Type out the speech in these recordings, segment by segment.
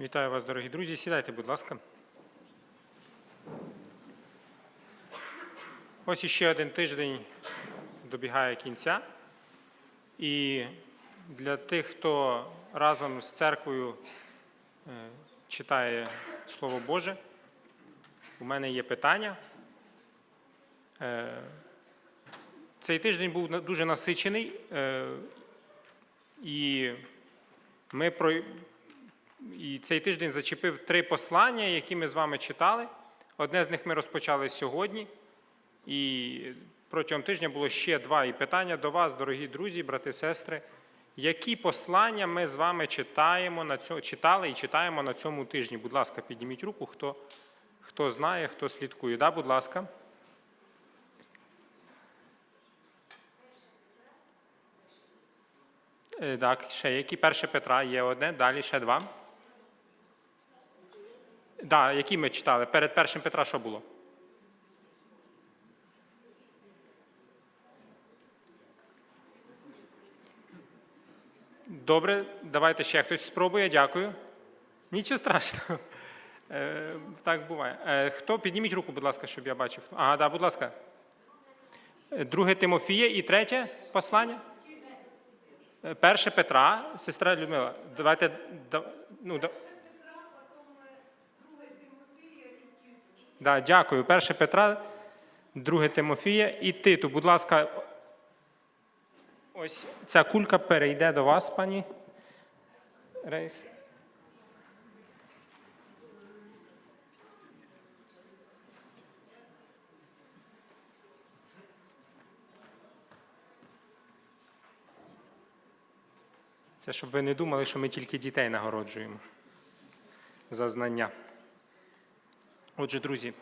Вітаю вас, дорогі друзі. Сідайте, будь ласка. Ось іще один тиждень добігає кінця. І для тих, хто разом з церквою е, читає Слово Боже, у мене є питання. Е, Цей тиждень був дуже насичений, е, і ми і цей тиждень зачепив три послання, які ми з вами читали. Одне з них ми розпочали сьогодні. І протягом тижня було ще два і питання до вас, дорогі друзі, брати, сестри. Які послання ми з вами читаємо на цьому, читали і читаємо на цьому тижні? Будь ласка, підніміть руку, хто, хто знає, хто слідкує. Да, будь ласка. Е, Так, ще які? Перше Петра є одне, далі ще два. Да, які ми читали? Перед першим Петра що було? Добре, давайте ще хтось спробує, дякую. Нічого страшного. Е, так буває. Е, хто? Підніміть руку, будь ласка, щоб я бачив. Ага, да, будь ласка. Друге Тимофія і третє послання? Е, Перше Петра, сестра Людмила. Давайте. да- ну, да, Да, дякую. Перше Петра, друге Тимофія і Титу. Будь ласка, ось ця кулька перейде до вас, пані Рейс. Це щоб ви не думали, що ми тільки дітей нагороджуємо за знання. Отже, друзі,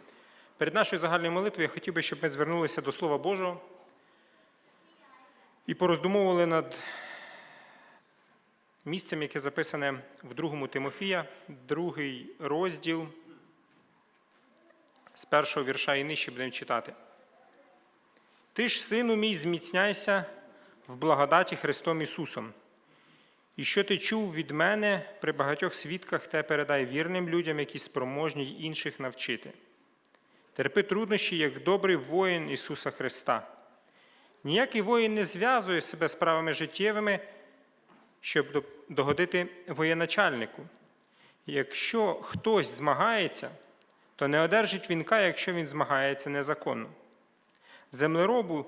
перед нашою загальною молитвою я хотів би, щоб ми звернулися до Слова Божого і пороздумовували над місцем, яке записане в другому Тимофія, другий розділ з першого вірша і нижче будемо читати. Ти ж, сину мій, зміцняйся в благодаті Христом Ісусом. І що ти чув від мене при багатьох свідках, те передай вірним людям, які спроможні інших навчити. Терпи труднощі, як добрий воїн Ісуса Христа. Ніякий воїн не зв'язує себе справами життєвими, щоб догодити воєначальнику. Якщо хтось змагається, то не одержить вінка, якщо він змагається незаконно. Землеробу,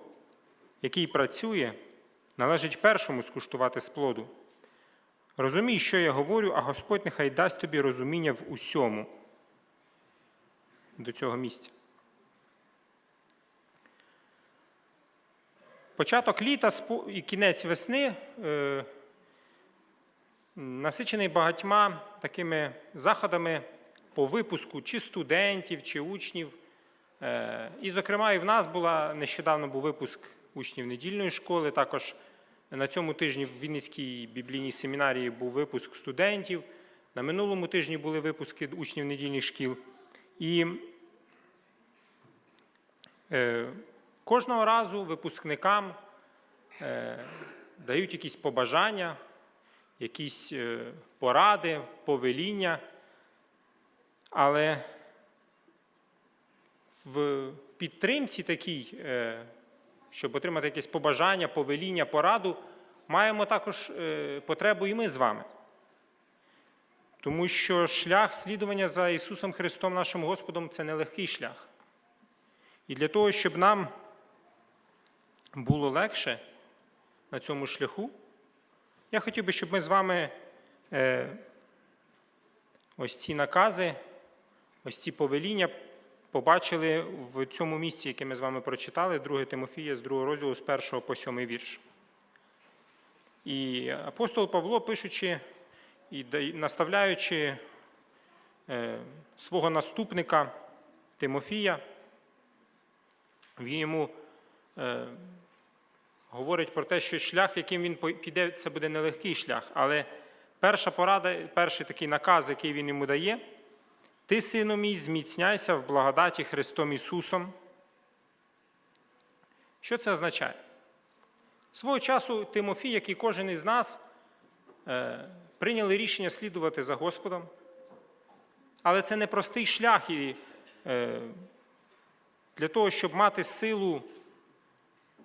який працює, належить першому скуштувати з плоду. Розумій, що я говорю, а Господь нехай дасть тобі розуміння в усьому до цього місця. Початок літа і кінець весни е, насичений багатьма такими заходами по випуску чи студентів, чи учнів. Е, І, зокрема, і в нас була нещодавно був випуск учнів недільної школи. Також на цьому тижні в Вінницькій біблійній семінарії був випуск студентів. На минулому тижні були випуски учнів недільних шкіл. І е, кожного разу випускникам е, дають якісь побажання, якісь е, поради, повеління. Але в підтримці такій, щоб отримати якесь побажання, повеління, пораду, маємо також е, потребу і ми з вами. Тому що шлях слідування за Ісусом Христом, нашим Господом, це нелегкий шлях. І для того, щоб нам було легше на цьому шляху, я хотів би, щоб ми з вами е, ось ці накази, ось ці повеління побачили в цьому місці, яке ми з вами прочитали, 2 Тимофія з 2 розділу з 1 по 7 вірш. І апостол Павло, пишучи і наставляючи е, свого наступника Тимофія, він йому е, говорить про те, що шлях, яким він піде, це буде нелегкий шлях. Але перша порада, перший такий наказ, який він йому дає, ти, сину мій, зміцняйся в благодаті Христом Ісусом. Що це означає? Свого часу Тимофій, як і кожен із нас, е, прийняли рішення слідувати за Господом. Але це не простий шлях. І е, для того, щоб мати силу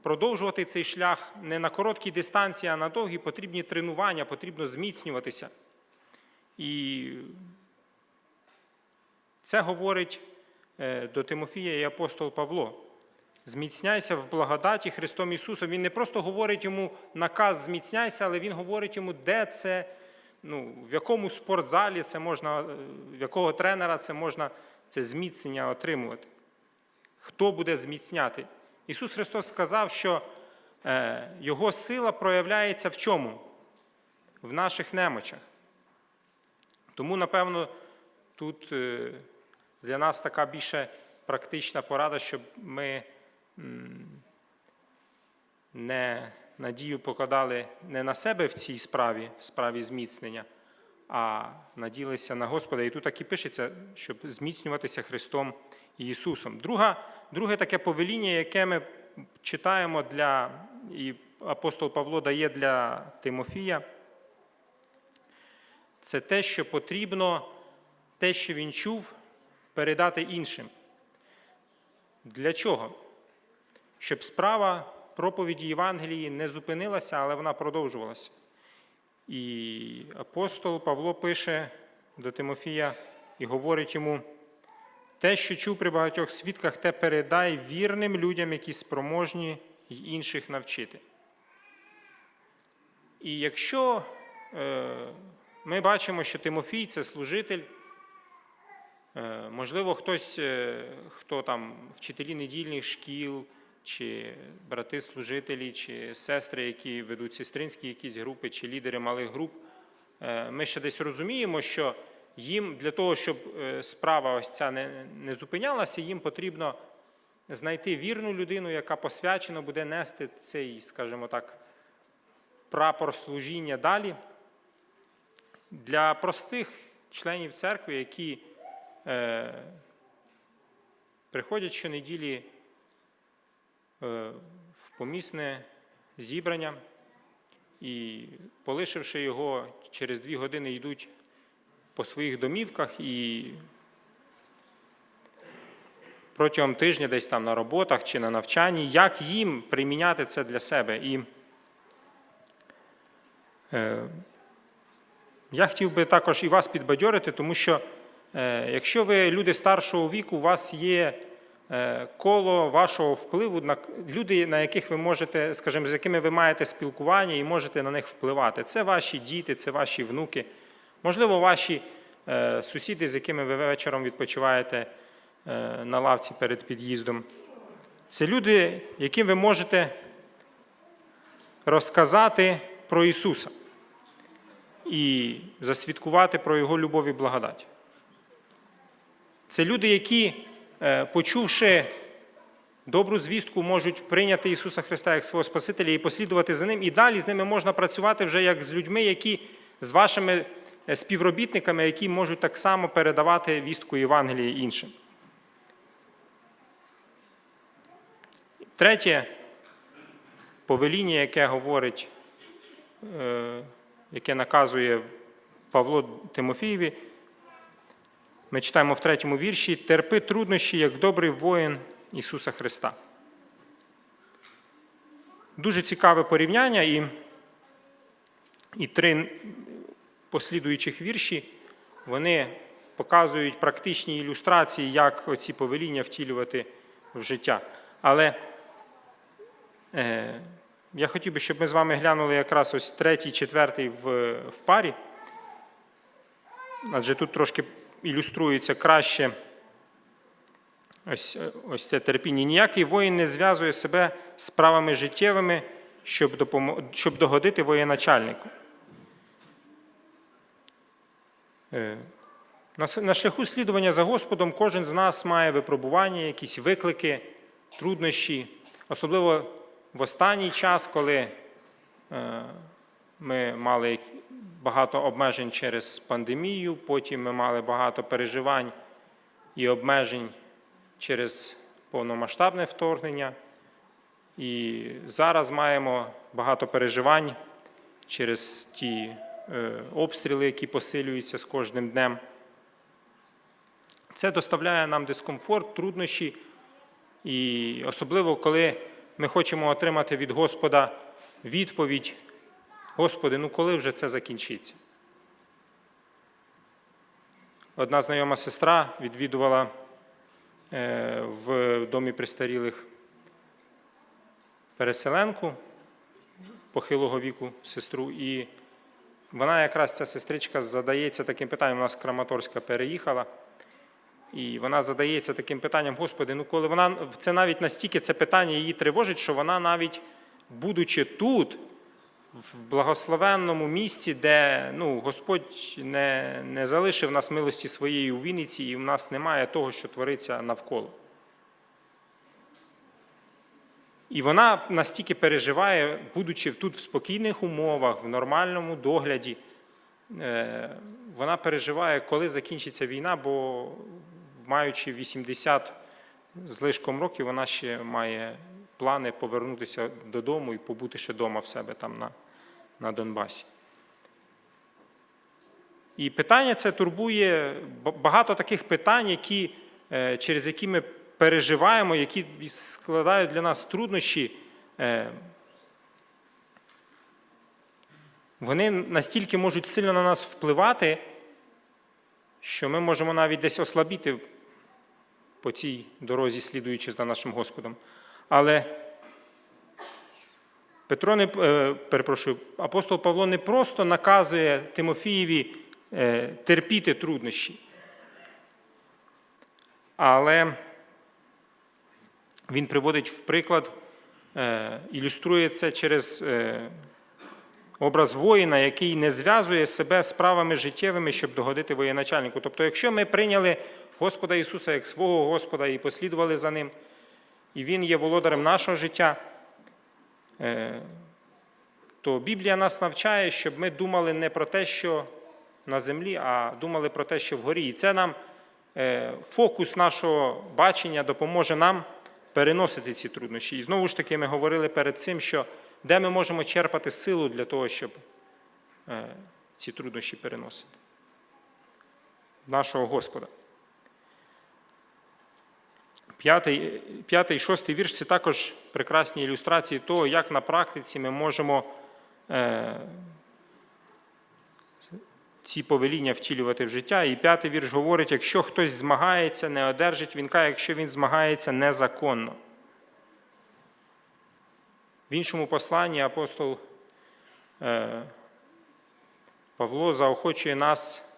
продовжувати цей шлях не на короткій дистанції, а на довгій, потрібні тренування, потрібно зміцнюватися. І це говорить е, до Тимофія і апостол Павло. Зміцняйся в благодаті Христом Ісусом. Він не просто говорить йому наказ зміцняйся, але Він говорить йому, де це, ну, в якому спортзалі це можна, е, в якого тренера це можна це зміцнення отримувати. Хто буде зміцняти? Ісус Христос сказав, що е, Його сила проявляється в чому? В наших немочах. Тому, напевно, тут для нас така більше практична порада, щоб ми не надію покладали не на себе в цій справі, в справі зміцнення, а наділися на Господа. І тут так і пишеться, щоб зміцнюватися Христом і Ісусом. Друга, друге таке повеління, яке ми читаємо для, і апостол Павло дає для Тимофія, це те, що потрібно, те, що він чув, передати іншим. Для чого? Щоб справа проповіді Євангелії не зупинилася, але вона продовжувалася. І апостол Павло пише до Тимофія і говорить йому: те, що чув при багатьох свідках, те передай вірним людям, які спроможні й інших навчити. І якщо е, ми бачимо, що Тимофій це служитель, можливо, хтось, е, хто там вчителі недільних шкіл, чи брати-служителі, чи сестри, які ведуть сестринські якісь групи, чи лідери малих груп, е, ми ще десь розуміємо, що їм для того, щоб е, справа ось ця не, не зупинялася, їм потрібно знайти вірну людину, яка посвячено буде нести цей, скажімо так, прапор служіння далі. Для простих членів церкви, які е, приходять щонеділі е, в помісне зібрання і, полишивши його, через дві години йдуть по своїх домівках і протягом тижня десь там на роботах чи на навчанні, як їм приміняти це для себе. І е, я хотів би також і вас підбадьорити, тому що е, якщо ви люди старшого віку, у вас є е, коло вашого впливу, на люди, на яких ви можете, скажімо, з якими ви маєте спілкування і можете на них впливати. Це ваші діти, це ваші внуки, можливо, ваші е, сусіди, з якими ви вечором відпочиваєте е, на лавці перед під'їздом. Це люди, яким ви можете розказати про Ісуса і засвідкувати про Його любов і благодать. Це люди, які, е, почувши добру звістку, можуть прийняти Ісуса Христа як свого Спасителя і послідувати за Ним. І далі з ними можна працювати вже як з людьми, які з вашими е, співробітниками, які можуть так само передавати вістку Євангелії іншим. Третє повеління, яке говорить, е, яке наказує Павло Тимофієві, ми читаємо в третьому вірші: терпи труднощі, як добрий воїн Ісуса Христа. Дуже цікаве порівняння, і, і три послідуючих вірші вони показують практичні ілюстрації, як оці повеління втілювати в життя. Але е, я хотів би, щоб ми з вами глянули якраз ось третій, четвертий в, в парі. Адже тут трошки ілюструється краще ось, ось це терпіння. Ніякий воїн не зв'язує себе справами життєвими, щоб, допомо... щоб догодити воєначальнику. Е, На шляху слідування за Господом кожен з нас має випробування, якісь виклики, труднощі, особливо в останній час, коли е, ми мали багато обмежень через пандемію, потім ми мали багато переживань і обмежень через повномасштабне вторгнення. І зараз маємо багато переживань через ті е, обстріли, які посилюються з кожним днем. Це доставляє нам дискомфорт, труднощі, і особливо коли ми хочемо отримати від Господа відповідь: Господи, ну коли вже це закінчиться? Одна знайома сестра відвідувала е, в домі престарілих переселенку похилого віку сестру, і вона якраз ця сестричка задається таким питанням. Вона з Краматорська переїхала. І вона задається таким питанням, Господи, ну коли вона це навіть настільки це питання її тривожить, що вона навіть, будучи тут, в благословенному місці, де ну, Господь не, не залишив нас милості своєї у Вінниці, і в нас немає того, що твориться навколо. І вона настільки переживає, будучи тут в спокійних умовах, в нормальному догляді, е, вона переживає, коли закінчиться війна, бо маючи 80 з лишком років, вона ще має плани повернутися додому і побути ще вдома в себе там на, на Донбасі. І питання це турбує багато таких питань, які, е, через які ми переживаємо, які складають для нас труднощі. Е, Вони настільки можуть сильно на нас впливати, що ми можемо навіть десь ослабіти по цій дорозі, слідуючи за нашим Господом. Але Петро не е, перепрошую, апостол Павло не просто наказує Тимофієві е, терпіти труднощі, але він приводить в приклад, е, ілюструє це через образ воїна, який не зв'язує себе справами життєвими, щоб догодити воєначальнику. Тобто, якщо ми прийняли Господа Ісуса як свого Господа і послідували за Ним, і Він є володарем нашого життя, е, то Біблія нас навчає, щоб ми думали не про те, що на землі, а думали про те, що вгорі. І це нам е, фокус нашого бачення допоможе нам переносити ці труднощі. І знову ж таки, ми говорили перед цим, що де ми можемо черпати силу для того, щоб е, ці труднощі переносити. Нашого Господа. П'ятий, п'ятий, шостий вірш це також прекрасні ілюстрації того, як на практиці ми можемо е, ці повеління втілювати в життя. І п'ятий вірш говорить: якщо хтось змагається, не одержить, він каже, якщо він змагається незаконно. В іншому посланні апостол е, Павло заохочує нас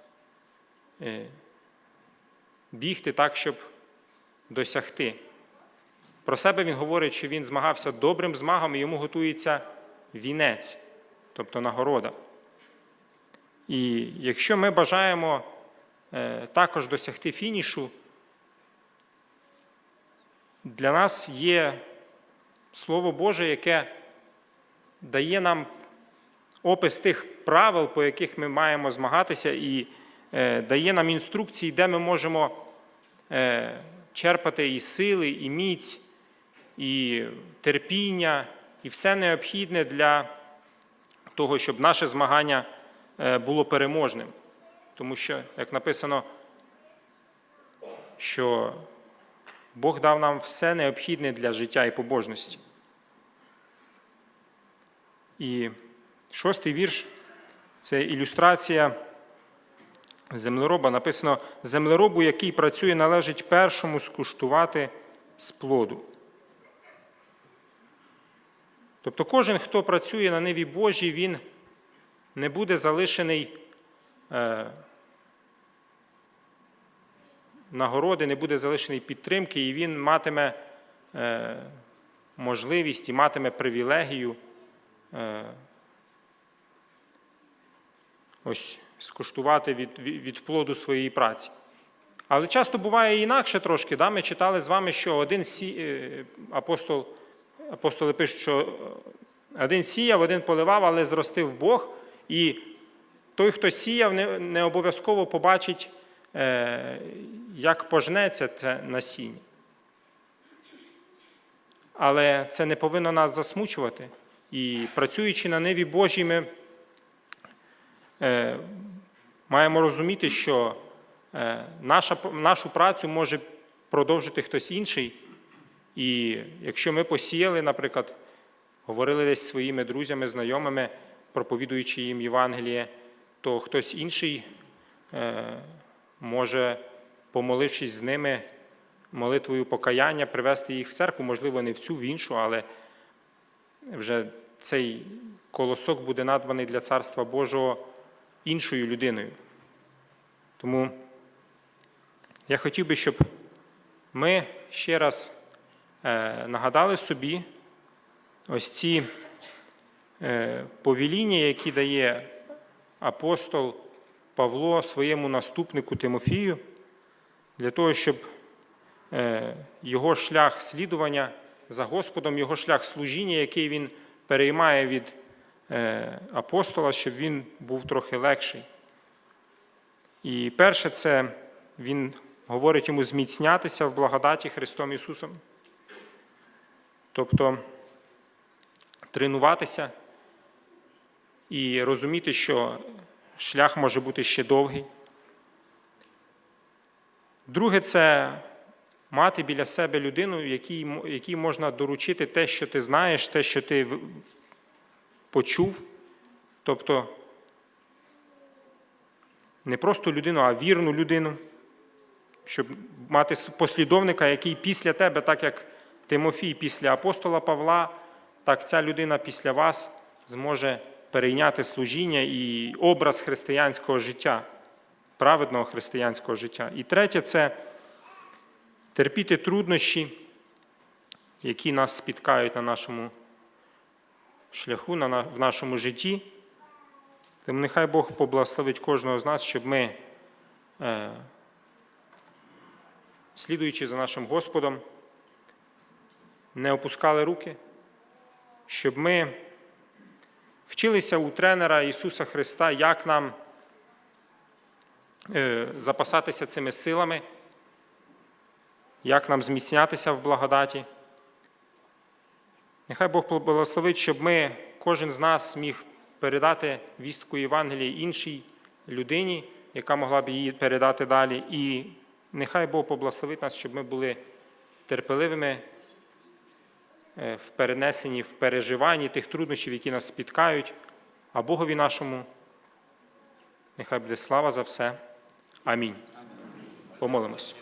е, бігти так, щоб досягти. Про себе він говорить, що він змагався добрим змагом, і йому готується вінець, тобто нагорода. І якщо ми бажаємо е, також досягти фінішу, для нас є Слово Боже, яке дає нам опис тих правил, по яких ми маємо змагатися, і е, дає нам інструкції, де ми можемо е, черпати і сили, і міць, і терпіння, і все необхідне для того, щоб наше змагання е, було переможним. Тому що, як написано, що Бог дав нам все необхідне для життя і побожності. І шостий вірш це ілюстрація землероба. Написано: землеробу, який працює, належить першому скуштувати з плоду. Тобто кожен, хто працює на ниві Божій, він не буде залишений е, нагороди, не буде залишений підтримки, і він матиме е, можливість і матиме привілегію е, ось скуштувати від, від, плоду своєї праці. Але часто буває інакше трошки. Да? Ми читали з вами, що один сі... е, апостол, апостоли пишуть, що е, один сіяв, один поливав, але зростив Бог. І той, хто сіяв, не, не обов'язково побачить, е, як пожнеться це насіння. Але це не повинно нас засмучувати. І працюючи на ниві Божій, ми е, маємо розуміти, що е, наша, нашу працю може продовжити хтось інший. І якщо ми посіяли, наприклад, говорили десь зі своїми друзями, знайомими, проповідуючи їм Євангеліє, то хтось інший е, може, помолившись з ними молитвою покаяння, привести їх в церкву, можливо, не в цю, в іншу, але вже цей колосок буде надбаний для Царства Божого іншою людиною. Тому я хотів би, щоб ми ще раз е, нагадали собі ось ці е, повеління, які дає апостол Павло своєму наступнику Тимофію, для того, щоб е, його шлях слідування за Господом, його шлях служіння, який він переймає від апостола, щоб він був трохи легший. І перше, це він говорить йому зміцнятися в благодаті Христом Ісусом. Тобто тренуватися і розуміти, що шлях може бути ще довгий. Друге, це мати біля себе людину, якій, якій можна доручити те, що ти знаєш, те, що ти почув. Тобто не просто людину, а вірну людину, щоб мати послідовника, який після тебе, так як Тимофій після апостола Павла, так ця людина після вас зможе перейняти служіння і образ християнського життя, праведного християнського життя. І третє це терпіти труднощі, які нас спіткають на нашому шляху, в нашому житті. Тому нехай Бог поблагословить кожного з нас, щоб ми, е, слідуючи за нашим Господом, не опускали руки, щоб ми вчилися у тренера Ісуса Христа, як нам е, запасатися цими силами, як нам зміцнятися в благодаті. Нехай Бог поблагословить, щоб ми, кожен з нас міг передати вістку Євангелії іншій людині, яка могла б її передати далі. І нехай Бог поблагословить нас, щоб ми були терпеливими е, в перенесенні, в переживанні тих труднощів, які нас спіткають, а Богові нашому нехай буде слава за все. Амінь. Помолимось.